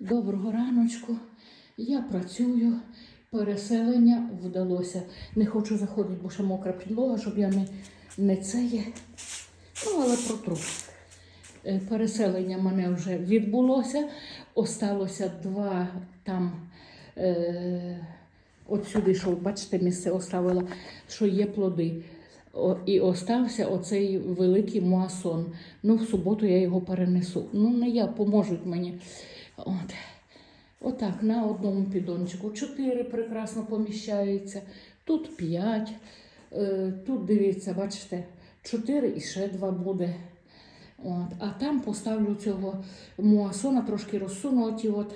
Доброго раночку. Я працюю. Переселення вдалося. Не хочу заходити, бо ще мокра підлога, щоб я не, не це є. Ну, але протру. Е, Переселення мене вже відбулося. Осталося два там. Е, от сюди, що бачите, місце оставила, що є плоди. О, і остався оцей великий муасон. Ну, в суботу я його перенесу. Ну, не я, поможуть мені. От. Отак, на одному підончику. Чотири прекрасно поміщаються. Тут п'ять. Е, тут дивіться, бачите, чотири і ще два буде. От. А там поставлю цього муасона, трошки розсунуті. От.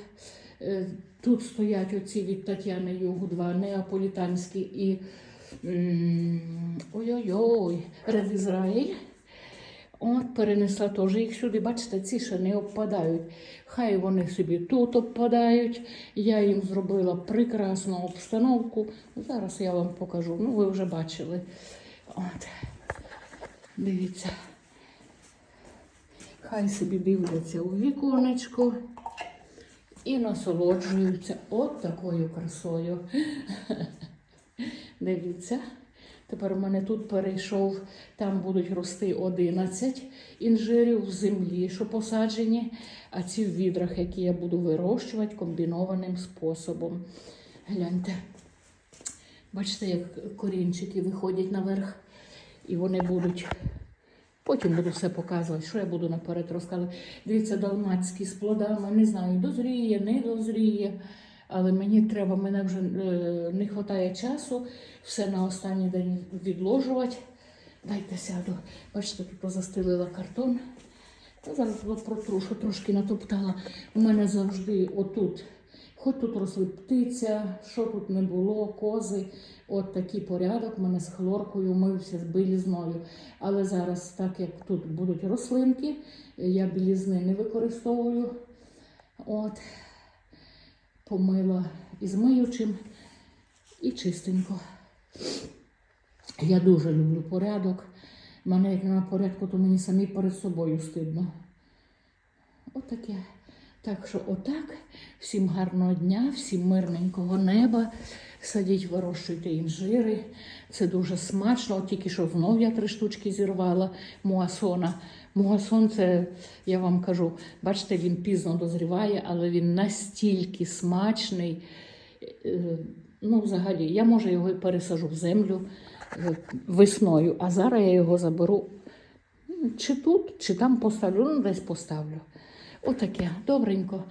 Е, Тут стоять оці від Тетяни Югу, два неаполітанські і ой-ой-ой, Ред Ізраїль. От, перенесла теж їх сюди. Бачите, ці ще не обпадають. Хай вони собі тут обпадають. Я їм зробила прекрасну обстановку. Зараз я вам покажу. Ну, ви вже бачили. От. Дивіться. Хай собі дивляться у віконечко і насолоджуються от такою красою. Дивіться. Тепер у мене тут перейшов, там будуть рости 11 інжирів в землі, що посаджені, а ці в відрах, які я буду вирощувати комбінованим способом. Гляньте. Бачите, як корінчики виходять наверх, і вони будуть. Потім буду все показувати, що я буду наперед розказувати. Дивіться, далмацький з плодами, не знаю, дозріє, не дозріє. Але мені треба, мене вже е, не вистачає часу, все на останній день відложувати. Дайте сяду. Бачите, тут застелила картон. Та зараз от протру, що трошки натоптала. У мене завжди отут, хоч тут росли птиця, що тут не було, кози. От такий порядок. У мене з хлоркою мився, з білізною. Але зараз, так як тут будуть рослинки, я білізни не використовую. От помила із миючим і чистенько. Я дуже люблю порядок. Мене як на порядку, то мені самі перед собою стидно. Отаке. Так що отак. Всім гарного дня, всім мирненького неба. Садіть, вирощуйте інжири. Це дуже смачно. От тільки що знов я три штучки зірвала муасона. Муасон це, я вам кажу, бачите, він пізно дозріває, але він настільки смачний. Е, Ну, взагалі, я може його і пересажу в землю е, весною, а зараз я його заберу чи тут, чи там поставлю, ну десь поставлю. Отаке, добренько.